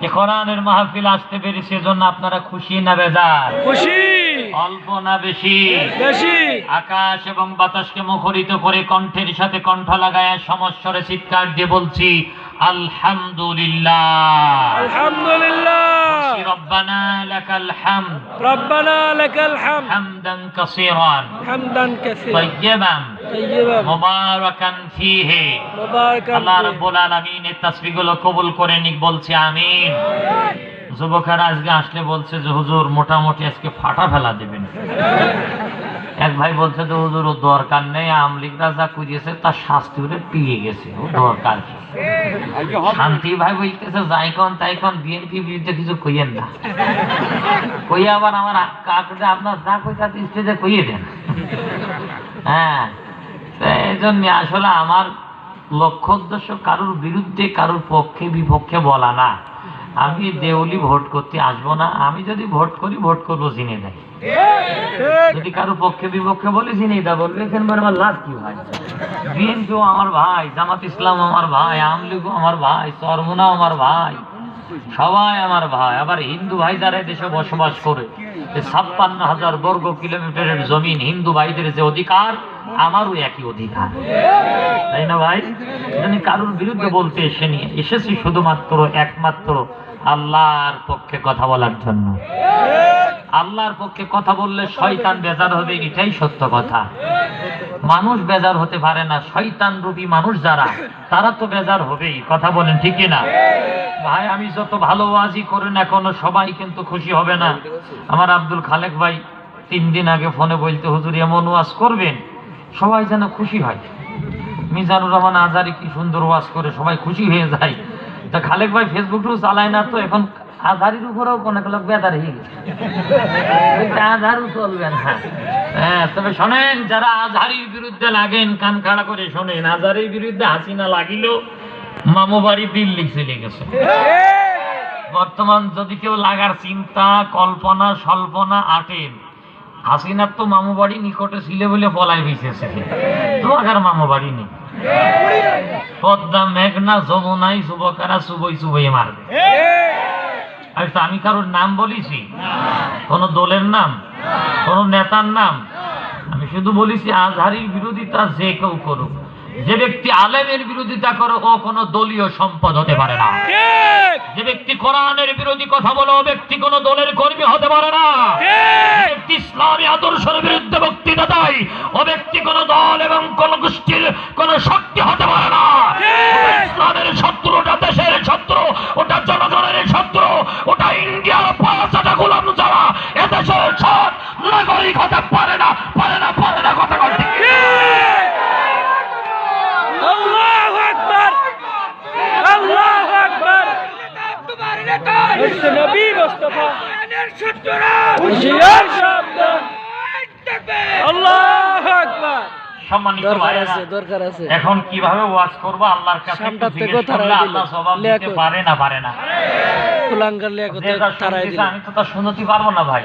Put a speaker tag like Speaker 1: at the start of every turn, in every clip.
Speaker 1: যে কোরআনের মাহফিল আসতে পেরেছে এজন্য আপনারা খুশি না বেজার
Speaker 2: খুশি
Speaker 1: অল্প না বেশি
Speaker 2: বেশি
Speaker 1: আকাশ এবং বাতাসকে মুখরিত করে কণ্ঠের সাথে কণ্ঠ লাগায় সমস্যরে চিৎকার দিয়ে বলছি আলহামদুলিল্লাহ
Speaker 2: আলহামদুলিল্লাহ
Speaker 1: রব্বানা লাকাল হামদ
Speaker 2: ربنا لك الحمد
Speaker 1: হামদান কাসীরান
Speaker 2: حمدا كثيرا
Speaker 1: طيبا
Speaker 2: طيبا
Speaker 1: বলছে আজকে আসলে বলছে যে মোটামুটি আজকে ফাটা ফেলা এক ভাই বলছে যে হুজুর দরকার নেই আমলিকরা যা কুজিয়েছে তার শাস্তি ওরে পিয়ে গেছে দরকার শান্তি ভাই বলতেছে যাই কন তাই কন বিএনপি বিরুদ্ধে কিছু কইয়েন না। কইয়া আবার আমার আপনার যা কই কইয়ে দেন। হ্যাঁ। এই জন্য আসলে আমার লক্ষ্য উদ্দেশ্য কারোর বিরুদ্ধে, কারোর পক্ষে, বিপক্ষে বলা না। আমি দেউলি ভোট করতে আসব না। আমি যদি ভোট করি, ভোট করব চিনে দেয় যদি কারও পক্ষে, বিপক্ষে বলি চিনি দা বলবে আমার লাভ কি ভাই? বিএনপিও আমার ভাই, জামাত ইসলাম আমার ভাই, আমলিগও আমার ভাই, সরমুনাও আমার ভাই। সবাই আমার ভাই, আবার হিন্দু ভাই দেশে বসবাস করে ছাপ্পান্ন হাজার বর্গ কিলোমিটারের জমিন হিন্দু ভাইদের যে অধিকার, আমারও একই অধিকার। তাই না ভাই? এজন্য কারোর বিরুদ্ধে বলতে এসে নিয়ে এসেছি শুধুমাত্র, একমাত্র আল্লাহর পক্ষে কথা বলার জন্য। আল্লাহর পক্ষে কথা বললে শয়তান বেজার হবে এটাই সত্য কথা। মানুষ বেজার হতে পারে না, শয়তান রূপী মানুষ যারা, তারা তো বেজার হবেই, কথা বলেন ঠিকই না ভাই আমি যত ভালো ওয়াজি করি না কোনো সবাই কিন্তু খুশি হবে না। আমার আব্দুল খালেক ভাই তিন দিন আগে ফোনে বলতে হুজুর এমন ওয়াজ করবেন? সবাই যেন খুশি হয়। মিজানুর রহমান আজারি কি সুন্দর ওয়াজ করে সবাই খুশি হয়ে যায়। তা খালেক ভাই ফেসবুকটাও চালায় না তো এখন আধারির উপরেও অনেক লোক বেদার হয়ে গেছে। আধারও চলবে না। হ্যাঁ তবে শোনেন যারা আধারির বিরুদ্ধে লাগেন কান খাড়া করে শোনেন। আধারির বিরুদ্ধে হাসিনা লাগিলেও মামু বাড়ি দিল্লি চলে গেছে। বর্তমান যদি কেউ লাগার চিন্তা কল্পনা স্বল্পনা আটেন হাসিনার তো মামু বাড়ি নিকটে ছিল বলে পলাই বেঁচেছে তোমার মামু বাড়ি নেই। পদ্মা মেঘনা যমুনাই যুবকেরা চুবই চুবই মারবে আচ্ছা আমি কারোর নাম বলিছি? কোন দলের নাম? কোন নেতার নাম? আমি শুধু বলেছি আজহারির বিরোধিতা যে কেউ করুক। যে ব্যক্তি আলেমের বিরোধিতা করে ও কোনো দলীয় সম্পদ হতে পারে না। যে ব্যক্তি কোরআনের বিরোধী কথা বলে ও ব্যক্তি কোনো দলের কর্মী হতে পারে না। ব্যক্তি ইসলামী আদর্শের বিরুদ্ধে বক্তৃতা দেয় ও ব্যক্তি কোন দল এবং কোন গোষ্ঠীর কোন শক্তি হতে পারে না। ইসলামের শত্রু ওটা দেশের শত্রু ওটা জনগণের শত্রু ওটা ইন্ডিয়ার পাঁচটা গোলাম যারা এদেশের সব নাগরিক হতে পারে না পারে না পারে না কথা কথা
Speaker 2: আল্লাহু আকবার আল্লাহু আকবার হচ্ছে নবী মুস্তাফা হুশিয়ার শব্দ আল্লাহু আকবার
Speaker 1: সম্মানিত
Speaker 3: দরকার
Speaker 1: ভাইয়েরা,
Speaker 3: আছে দরকার আছে
Speaker 1: এখন কীভাবে ওয়াজ করব? আল্লাহর কাছে। আল্লাহ দিতে পারে না পারে আমি তো তা শুনতে পারব না ভাই।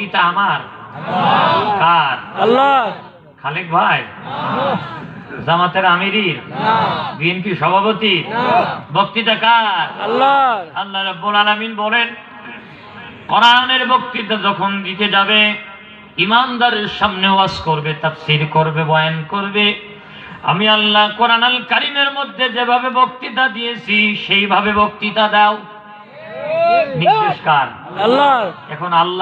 Speaker 1: বক্তৃতা আমার। কার?
Speaker 2: আল্লাহ।
Speaker 1: খালেক ভাই। জামাতের আমিরির। বিএনপি সভাপতি বক্তৃতা কার?
Speaker 2: আল্লাহ।
Speaker 1: আল্লাহ রাব্বুল আলামিন বলেন কোরআনের বক্তৃতা যখন দিতে যাবে ইমানদারের সামনে ওয়াজ করবে তাফসীর করবে বয়ান করবে। আমি আল্লাহ কোরআন আল কারিমের মধ্যে যেভাবে বক্তৃতা দিয়েছি সেইভাবে বক্তৃতা দাও। নির্দেশ কার?
Speaker 2: আল্লাহ।
Speaker 1: এখন আল্লাহ